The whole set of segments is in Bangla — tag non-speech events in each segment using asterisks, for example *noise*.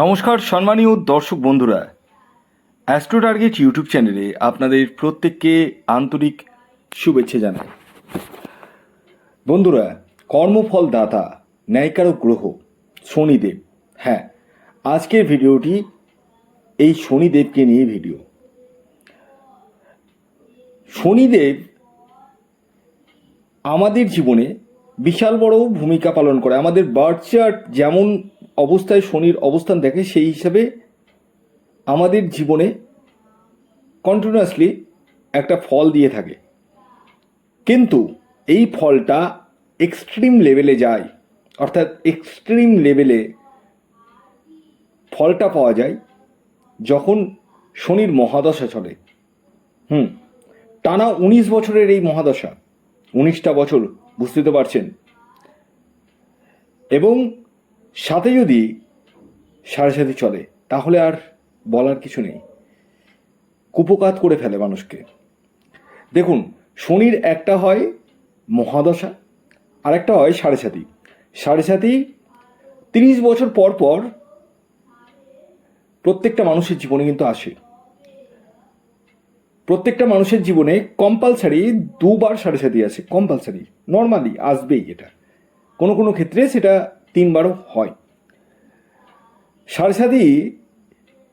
নমস্কার, সম্মানীয় দর্শক বন্ধুরা। অ্যাস্ট্রো টার্গেট ইউটিউব চ্যানেলে আপনাদের প্রত্যেককে আন্তরিক শুভেচ্ছা জানাই। বন্ধুরা, কর্মফল দাতা, ন্যায়কারক গ্রহ, শনিদেব। হ্যাঁ আজকের ভিডিওটি এই শনিদেবকে নিয়ে ভিডিও। শনিদেব আমাদের জীবনে বিশাল বড় ভূমিকা পালন করে। আমাদের বার্থ চার্ট যেমন অবস্থায় শনির অবস্থান দেখে, সেই হিসাবে আমাদের জীবনে কন্টিনিউয়াসলি একটা ফল দিয়ে থাকে। কিন্তু এই ফলটা এক্সট্রিম লেভেলে যায়, অর্থাৎ এক্সট্রিম লেভেলে ফলটা পাওয়া যায় যখন শনির মহাদশা চলে। হুম, টানা উনিশ বছরের এই মহাদশা, উনিশটা বছর বুঝতে তো পারছেন? এবং সাথে যদি সাড়ে সাথে চলে, তাহলে আর বলার কিছু নেই। কুপকাত করে ফেলে মানুষকে। দেখুন, শনির একটা হয় মহাদশা আর একটা হয় সাড়ে সাতি সাড়ে সাতি তিরিশ বছর পর পর প্রত্যেকটা মানুষের জীবনে কিন্তু আসে। প্রত্যেকটা মানুষের জীবনে কম্পালসারি দুবার সাড়ে সাথী আছে কম্পালসারি নর্মালি আসবেই এটা। কোনো কোনো ক্ষেত্রে সেটা তিনবারও হয়। সাড়ে সাথী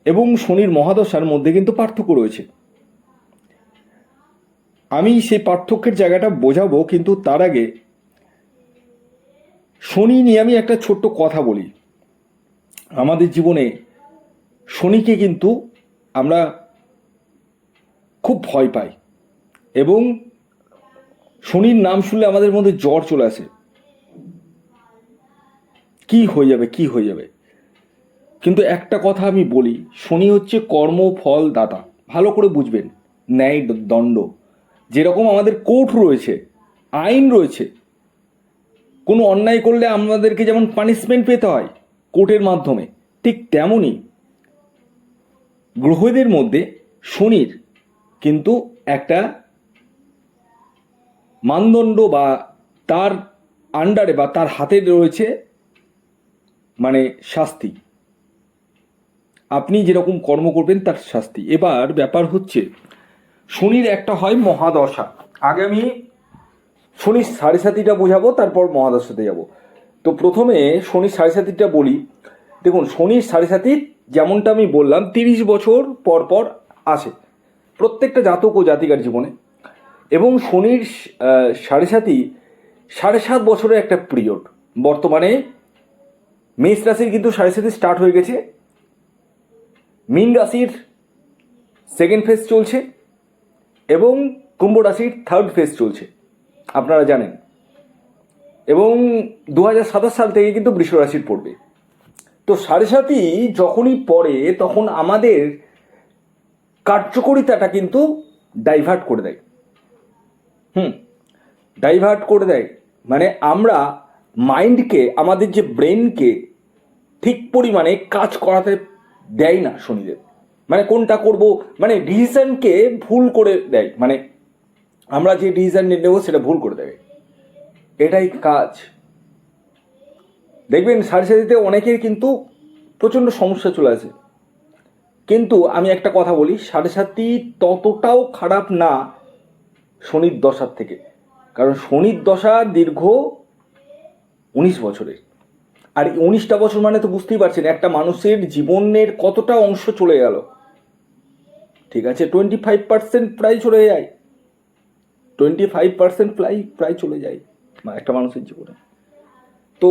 এবং শনির মহাদশার মধ্যে কিন্তু পার্থক্য রয়েছে। আমি সেই পার্থক্যের জায়গাটা বোঝাবো, কিন্তু তার আগে শনি নিয়ে আমি একটা ছোট্ট কথা বলি। আমাদের জীবনে শনিকে কিন্তু আমরা খুব ভয় পাই এবং শনির নাম শুনলে আমাদের মধ্যে জ্বর চলে আসে। কি হয়ে যাবে, কি হয়ে যাবে? কিন্তু একটা কথা আমি বলি, শনি হচ্ছে কর্ম, ফল, দাতা। ভালো করে বুঝবেন, ন্যায় দণ্ড। যেরকম আমাদের কোর্ট রয়েছে, আইন রয়েছে, কোনো অন্যায় করলে আমাদেরকে যেমন পানিশমেন্ট পেতে হয় কোর্টের মাধ্যমে, ঠিক তেমনই গ্রহদের মধ্যে শনির কিন্তু একটা মানদণ্ড বা তার আন্ডারে বা তার হাতে রয়েছে মানে শাস্তি। আপনি যেরকম কর্ম করবেন তার শাস্তি। এবার ব্যাপার হচ্ছে, শনির একটা হয় মহাদশা। আগে আমি শনির সাড়ে সাতিটা বোঝাবো, তারপর মহাদশাতে যাব। তো প্রথমে শনির সাড়ে সাতিটা বলি। দেখুন, শনির সাড়ে সাতি যেমনটা আমি বললাম, তিরিশ বছর পর পর আসে। প্রত্যেকটা জাতক ও জাতিকার জীবনে। এবং শনির সাড়ে সাতি সাড়ে সাত বছরের একটা পিরিয়ড বর্তমানে মেষ রাশির কিন্তু সাড়ে সাতি স্টার্ট হয়ে গেছে। মীন রাশির সেকেন্ড ফেজ চলছে এবং কুম্ভ রাশির থার্ড ফেজ চলছে, আপনারা জানেন। এবং দু হাজার সাতাশ সাল থেকে কিন্তু বৃষ রাশির পড়বে। তো সাড়ে সাতি যখনই পড়ে, তখন আমাদের কার্যকরিতাটা কিন্তু ডাইভার্ট করে দেয়। হুম ডাইভার্ট করে দেয়। মানে আমরা মাইন্ডকে আমাদের যে ব্রেনকে ঠিক পরিমাণে কাজ করাতে দেয় না শনিদেব। মানে কোনটা করব মানে ডিসিশনকে ভুল করে দেয়। মানে আমরা যে ডিসিশন নেব, সেটা ভুল করে দেবে। এটাই কাজ। দেখবেন সাড়ে সাতিতে অনেকের কিন্তু প্রচণ্ড সমস্যা চলে আসে। কিন্তু আমি একটা কথা বলি, সাড়ে সাতি ততটাও খারাপ না শনির দশার থেকে। কারণ শনির দশা দীর্ঘ উনিশ বছরের। আর উনিশটা বছর মানে তো বুঝতেই পারছেন, একটা মানুষের জীবনের কতটা অংশ চলে গেল। ঠিক আছে টোয়েন্টি ফাইভ পার্সেন্ট প্রায় চলে যায়। টোয়েন্টি ফাইভ পার্সেন্ট প্রায় প্রায় চলে যায় একটা মানুষের জীবনে। তো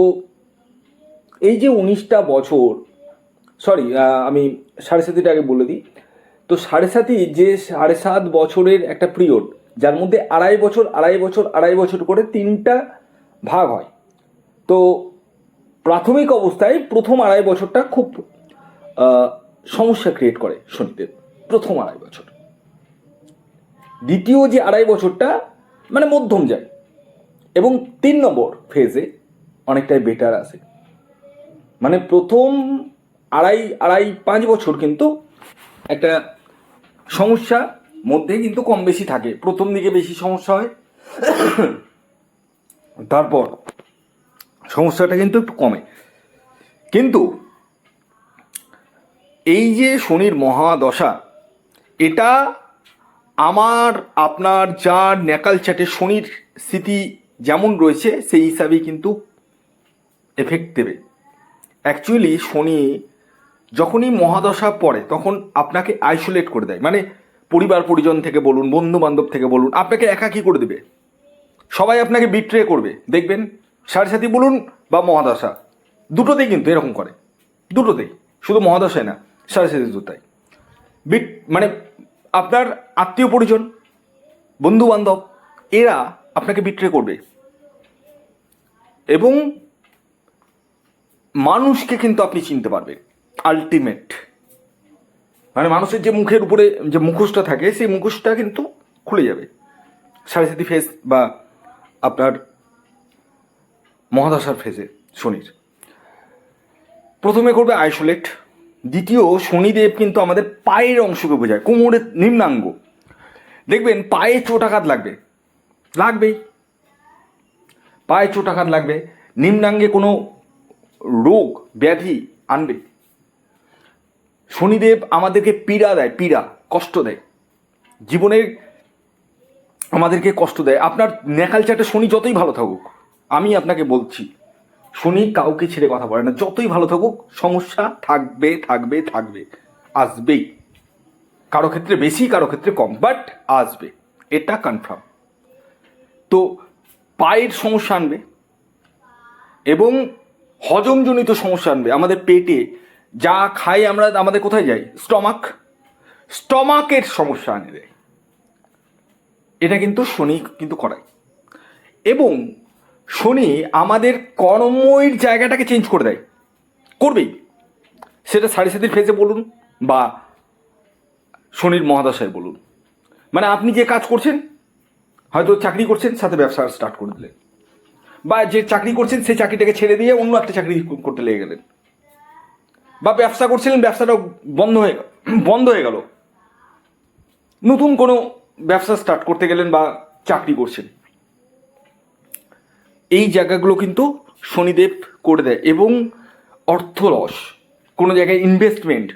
এই যে উনিশটা বছর সরি আমি সাড়ে সাতিটা আগে বলে দিই। তো সাড়ে সাতি যে সাড়ে সাত বছরের একটা পিরিয়ড যার মধ্যে আড়াই বছর আড়াই বছর আড়াই বছর করে তিনটা ভাগ হয়। তো প্রাথমিক অবস্থায় প্রথম আড়াই বছরটা খুব সমস্যা ক্রিয়েট করে শনিদেব, প্রথম আড়াই বছর। দ্বিতীয় যে আড়াই বছরটা মানে মধ্যম যায়। এবং তিন নম্বর ফেজে অনেকটাই বেটার আসে। মানে প্রথম আড়াই আড়াই, পাঁচ বছর কিন্তু একটা সমস্যা মধ্যে কিন্তু কম বেশি থাকে। প্রথম দিকে বেশি সমস্যা হয়। তারপর সমস্যাটা কিন্তু একটু কমে। কিন্তু এই যে শনির মহাদশা, এটা আমার, আপনার, যার ন্যাকাল চাটে শনির স্থিতি যেমন রয়েছে, সেই হিসাবেই কিন্তু এফেক্ট দেবে। অ্যাকচুয়ালি শনি যখনই মহাদশা পড়ে, তখন আপনাকে আইসোলেট করে দেয়। মানে পরিবার পরিজন থেকে বলুন বন্ধু বান্ধব থেকে বলুন, আপনাকে একাকী করে দেবে? সবাই আপনাকে বিট্রে করবে। দেখবেন, সাড়ে সাথী বলুন বা মহাদশা, দুটোতেই কিন্তু এরকম করে। দুটোতেই। শুধু মহাদশায় না, সাড়ে সাথী দুটাই। বিট মানে আপনার আত্মীয় পরিজন বন্ধু বান্ধব এরা আপনাকে বিট্রে করবে। এবং মানুষকে কিন্তু আপনি চিনতে পারবেন। আলটিমেট মানে মানুষের যে মুখের উপরে যে মুখোশটা থাকে, সেই মুখোশটা কিন্তু খুলে যাবে। সাথী ফেস বা আপনার মহাদশার ফেজে শনির। প্রথমে করবে আইসোলেট দ্বিতীয় শনিদেব কিন্তু আমাদের পায়ের অংশকে বোঝায়, কোমরের নিম্নাঙ্গ। দেখবেন পায়ে চোটাঘাত লাগবে। লাগবেই। পায়ে চোটাঘাত লাগবে, নিম্নাঙ্গে কোনো রোগ, ব্যাধি আনবে। শনিদেব আমাদেরকে পীড়া দেয়, পীড়া, কষ্ট দেয়। জীবনের আমাদেরকে কষ্ট দেয়। আপনার নেকাল চাটে শনি যতই ভালো থাকুক, আমি আপনাকে বলছি, শনি কাউকে ছেড়ে কথা বলে না। যতই ভালো থাকুক, সমস্যা থাকবে থাকবে থাকবে, আসবেই। কারও ক্ষেত্রে বেশি, কারও ক্ষেত্রে কম বাট আসবে। এটা কনফার্ম তো পায়ের সমস্যা আনবে এবং হজমজনিত সমস্যা আনবে। আমাদের পেটে যা খাই আমরা, আমাদের কোথায় যাই স্টমাক। স্টমাকের সমস্যা আনে দেয় এটা কিন্তু শনি কিন্তু করায়। এবং শনি আমাদের কর্ময়ের জায়গাটাকে চেঞ্জ করে দেয়। করবেই। সেটা সাড়ে সাতির ফেজে বলুন বা শনির মহাদশায় বলুন। মানে আপনি যে কাজ করছেন, হয়তো চাকরি করছেন, সাথে ব্যবসা স্টার্ট করে দিলেন। বা যে চাকরি করছেন, সেই চাকরিটাকে ছেড়ে দিয়ে অন্য একটা চাকরি করতে লেগে গেলেন। বা ব্যবসা করছিলেন ব্যবসাটা বন্ধ হয়ে *clears throat* বন্ধ হয়ে গেল। নতুন কোনো ব্যবসা স্টার্ট করতে গেলেন বা চাকরি করছেন। এই জায়গাগুলো কিন্তু শনিদেব করে দেয় এবং অর্থ লস। কোনো জায়গায় ইনভেস্টমেন্ট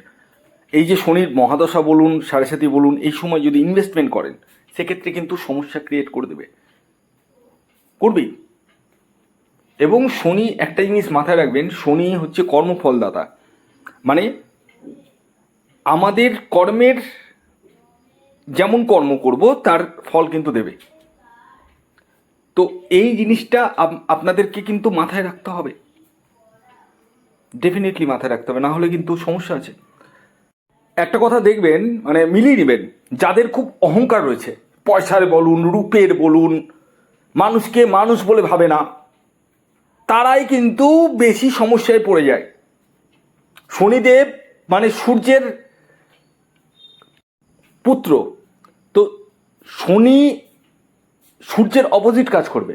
এই যে শনির মহাদশা বলুন সাড়ে সাথী বলুন, এই সময় যদি ইনভেস্টমেন্ট করেন, সেক্ষেত্রে কিন্তু সমস্যা ক্রিয়েট করে দেবে। করবেই। এবং শনি একটা জিনিস মাথায় রাখবেন, শনি হচ্ছে কর্মফলদাতা। মানে আমাদের কর্মের যেমন কর্ম করব, তার ফল কিন্তু দেবে। তো এই জিনিসটা আপনাদেরকে কিন্তু মাথায় রাখতে হবে। ডেফিনেটলি মাথায় রাখতে হবে, না হলে কিন্তু সমস্যা আছে। একটা কথা দেখবেন মানে মিলিয়ে নেবেন, যাদের খুব অহংকার রয়েছে, পয়সার বলুন, রূপের বলুন, মানুষকে মানুষ বলে ভাবে না, তারাই কিন্তু বেশি সমস্যায় পড়ে যায়। শনিদেব মানে সূর্যের পুত্র। তো শনি সূর্যের অপোজিট কাজ করবে।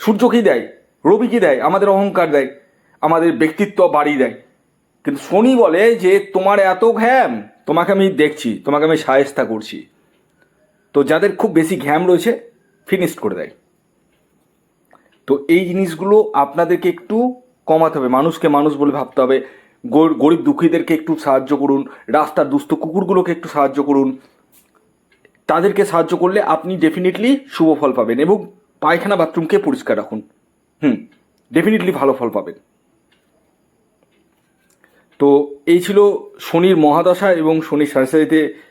সূর্য কি দেয় রবি কি দেয়, আমাদের অহংকার দেয়, আমাদের ব্যক্তিত্ব বাড়িয়ে দেয়। কিন্তু শনি বলে যে, তোমার এত ঘ্যাম, তোমাকে আমি দেখছি, তোমাকে আমি সায়স্তা করছি। তো যাদের খুব বেশি ঘ্যাম রয়েছে ফিনিশ করে দেয়। তো এই জিনিসগুলো আপনাদেরকে একটু কমাতে হবে। মানুষকে মানুষ বলে ভাবতে হবে। গর- গরিব দুঃখীদেরকে একটু সাহায্য করুন, রাস্তার দুস্থ কুকুরগুলোকে একটু সাহায্য করুন। তাদেরকে সাহায্য করলে আপনি ডেফিনেটলি শুভ ফল পাবেন এবং পায়খানা বাথরুমকে পরিষ্কার রাখুন। হুম ডেফিনেটলি ভালো ফল পাবেন। তো এই ছিল শনির মহাদশা এবং শনির সারিসারিতে